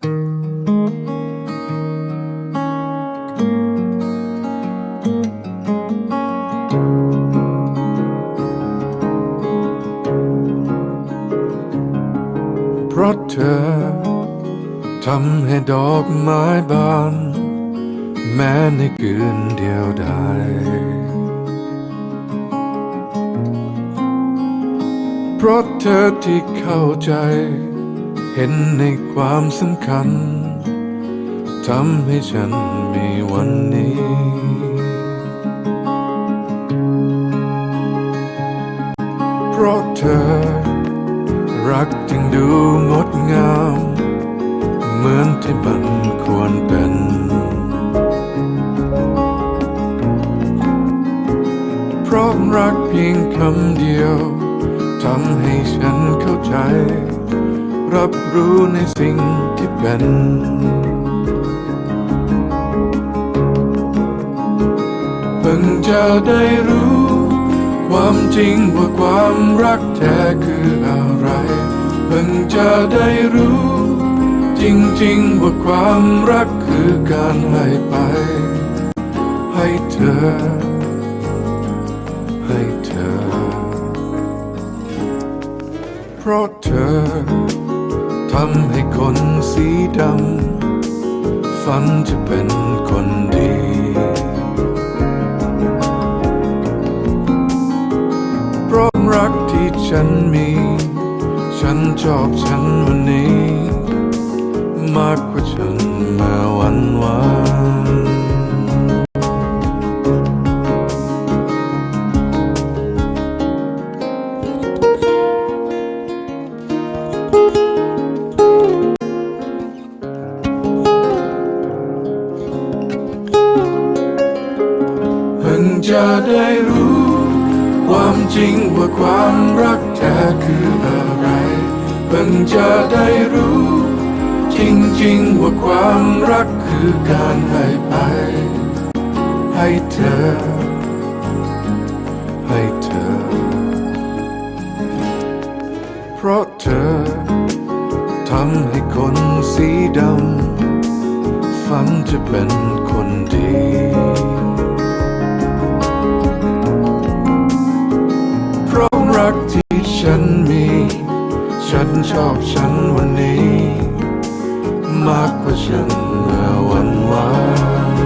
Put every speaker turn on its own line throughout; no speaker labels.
เพราะเธอทำให้ดอกไม้บาน แม้ในคืนเดียวดายเพราะเธอที่เข้าใจ เห็นในความสำคัญทำให้ฉันมีวันนี้ เพราะเธอ รักจึงดูงดงาม เหมือนที่มันควรเป็น เพราะรักเพียงคำเดียวทำให้ฉันเข้าใจ รับรู้ในสิ่งที่เป็น เพิ่งจะได้รู้ ความจริงว่าความรักแท้คืออะไร เพิ่งจะได้รู้ จริงๆว่าความรักคือการให้ไป ให้เธอ ให้เธอ เพราะเธอ ทำให้คนสีดำฝันจะเป็นคนดี เพราะรักที่ฉันมี ฉันชอบฉัน งจะได้รู้ ความจริงว่าความรักแท้คืออะไร เพิ่งจะได้รู้ จริงๆว่าความรักคือการให้ไป ให้เธอ ให้เธอ เพราะเธอทำให้คนสีดำฝันจะเป็นคนดี ฉันมี ฉันชอบฉันวันนี้ มากกว่าฉันเมื่อวันวาน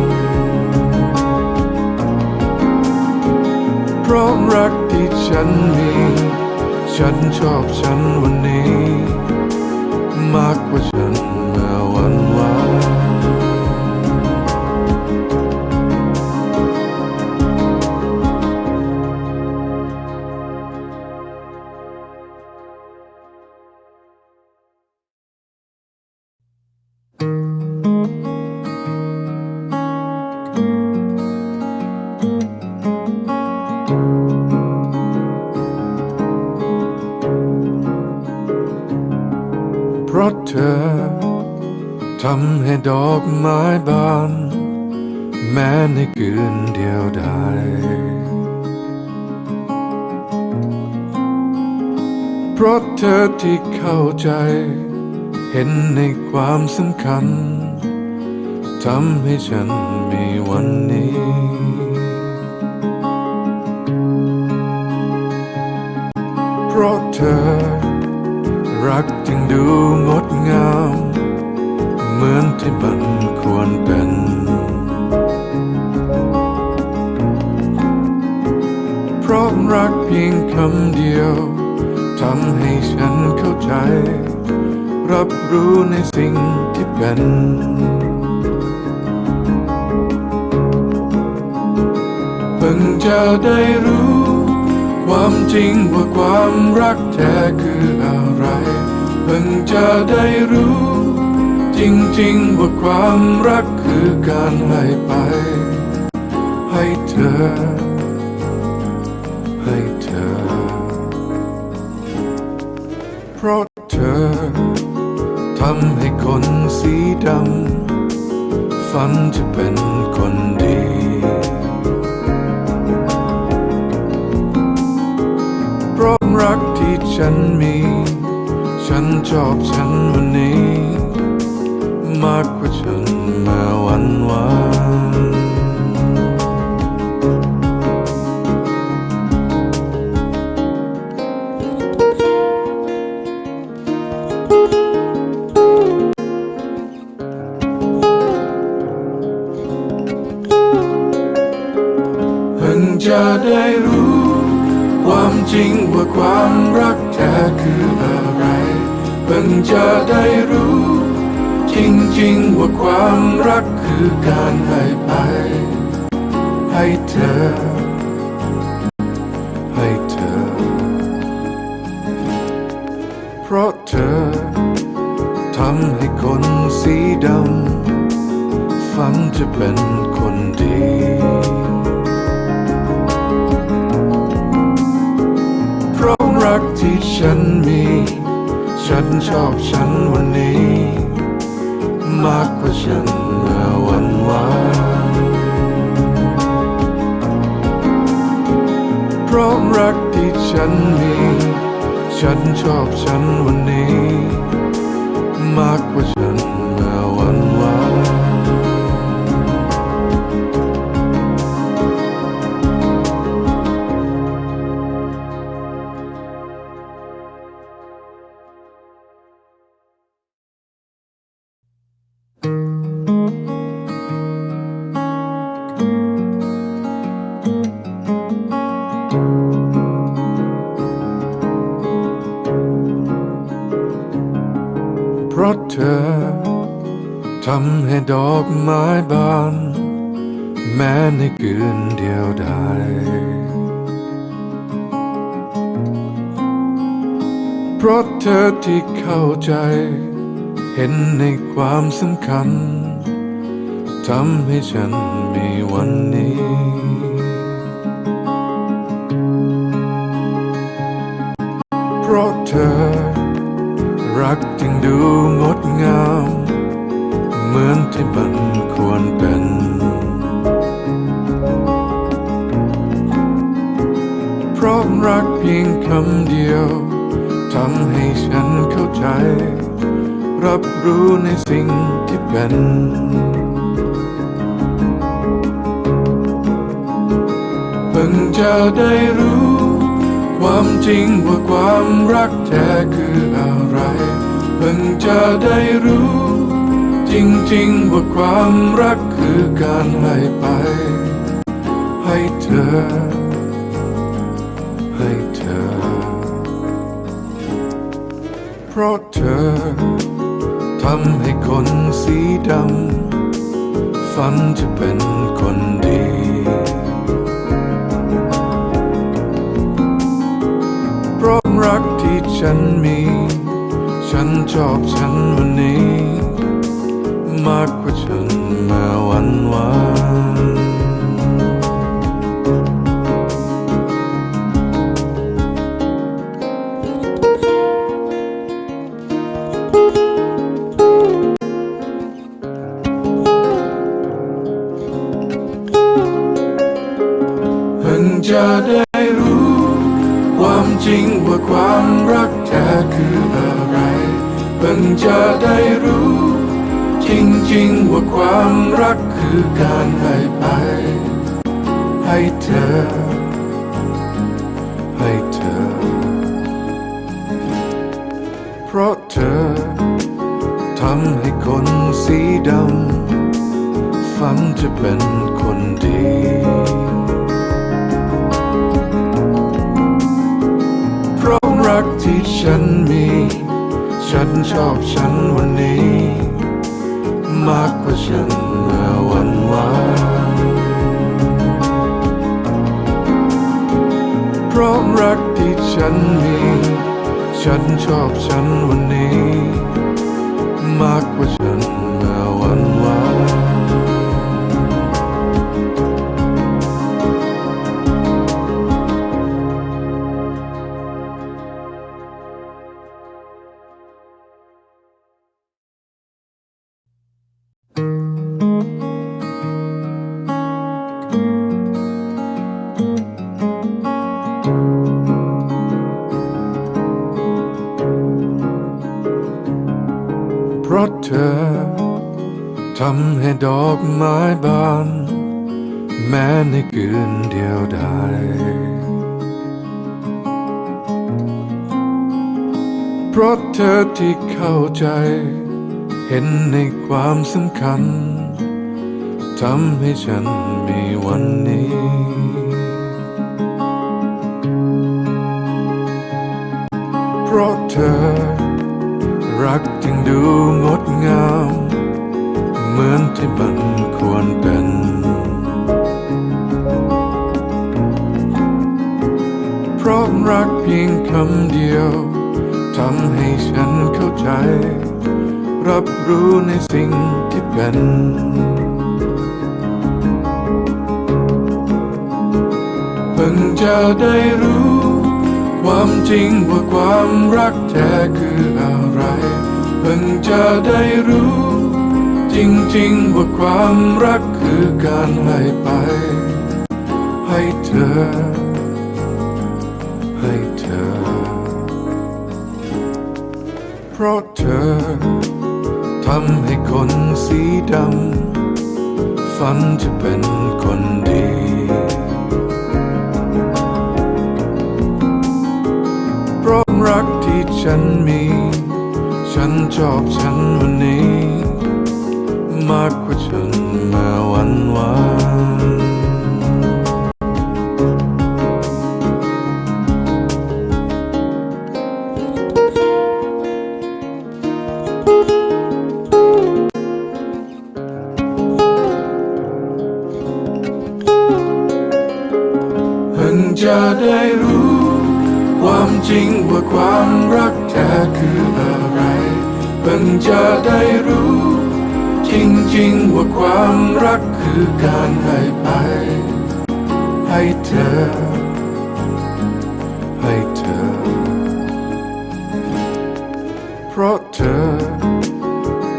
เพราะรักที่ฉันมี ฉันชอบฉันวันนี้ มากกว่าฉันเมื่อวันวาน ดอกไม้บานแม้ในคืนเดียวดายเพราะเธอที่เข้าใจ เห็นในความสำคัญทำให้ฉันมีวันนี้ เพราะเธอรักจึงดูงดงาม มือนที่มันควรเป็น เพราะรักเพียงคำเดียวทำให้ฉันเข้าใจ รับรู้ในสิ่งที่เป็น เพิ่งจะได้รู้ ความจริงว่าความรักแท้คืออะไร เพิ่งจะได้รู้ จริงๆว่าความรักคือการให้ไป ให้เธอ ให้เธอ เพราะเธอทำให้คนสีดำฝันจะเป็นคนดีเพราะรักที่ฉันมี ฉันชอบฉันวันนี้ มากกว่าฉันมาวันวานเพิ่งจะได้รู้ ความจริงว่าความรักแท้คืออะไรเพิ่งจะได้รู้ จริงๆว่าความรักคือการให้ไป ให้เธอ ให้เธอ เพราะเธอทำให้คนสีดำฝันจะเป็นคนดีเพราะรักที่ฉันมี ฉันชอบฉันวันนี้ มากกว่าฉันเมื่อวันวานเพราะรักที่ฉันมี ฉันชอบฉันวันนี้ มากกว่าฉันเมื่อวัน เพราะเธอทำให้ดอกไม้บาน แม้ในคืนเดียวดายเพราะเธอที่เข้าใจ เห็นในความสำคัญทำให้ฉันมีวันนี้ เพราะเธอ รักจึงดูงดงาม เหมือนที่มันควรเป็น เพราะรักเพียงคำเดียวทำให้ฉันเข้าใจ รับรู้ในสิ่งที่เป็น เพิ่งจะได้รู้ ความจริงว่าความรักแท้คืออะไร เพิ่งจะได้รู้ จริงๆว่าความรักคือการให้ไป ให้เธอ ให้เธอ เพราะเธอทำให้คนสีดำฝันจะเป็นคนดี ที่ฉันมี ฉันชอบฉันวันนี้ มากกว่าฉันเมื่อวันวาน เธอ ให้เธอ เพราะเธอทำให้คนสีดำฝันจะเป็น ชอบฉันวันนี้ ดอกไม้บาน แม้ในคืนเดียวดายเพราะเธอที่เข้าใจ เห็นในความสำคัญทำให้ฉันมีวันนี้ เพราะเธอ รักจึงดูงดงาม ที่มันควรเป็นเพราะรักเพียงคำเดียวทำให้ฉันเข้าใจ รับรู้ในสิ่งที่เป็น เพิ่งจะได้รู้ ความจริงว่าความรักแท้คืออะไร เพิ่งจะได้รู้ จริงๆว่าความรักคือการให้ไป ให้เธอ ให้เธอ เพราะเธอทำให้คนสีดำฝันจะเป็นคนดีเพราะรักที่ฉันมี ฉันชอบฉันวันนี้ จะได้รู้ ความจริงว่าความรักแท้คืออะไร เพิ่งจะได้รู้ จริงๆว่าความรักคือการให้ไป ให้เธอ ให้เธอ เพราะเธอ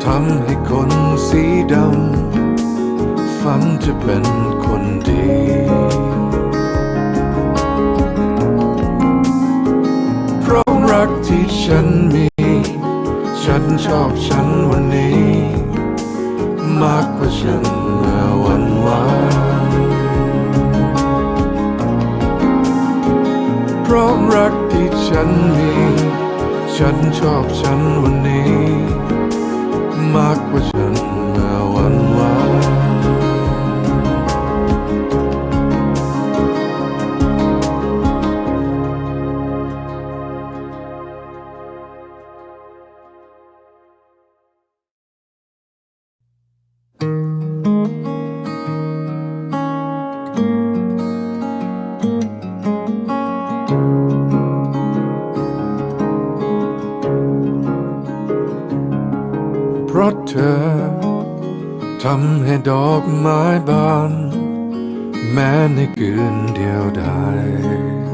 ทำให้คนสีดำฝันจะเป็นคนดี กที่ฉันมี ฉันชอบฉันวันนี้ มากกว่าฉันเมื่อวันวานเพราะรักที่ฉันมี ฉันชอบฉันวันนี้ มากกว่าฉันเมื่อวัน ดอกไม้บาน แม้ในคืนเดียวดาย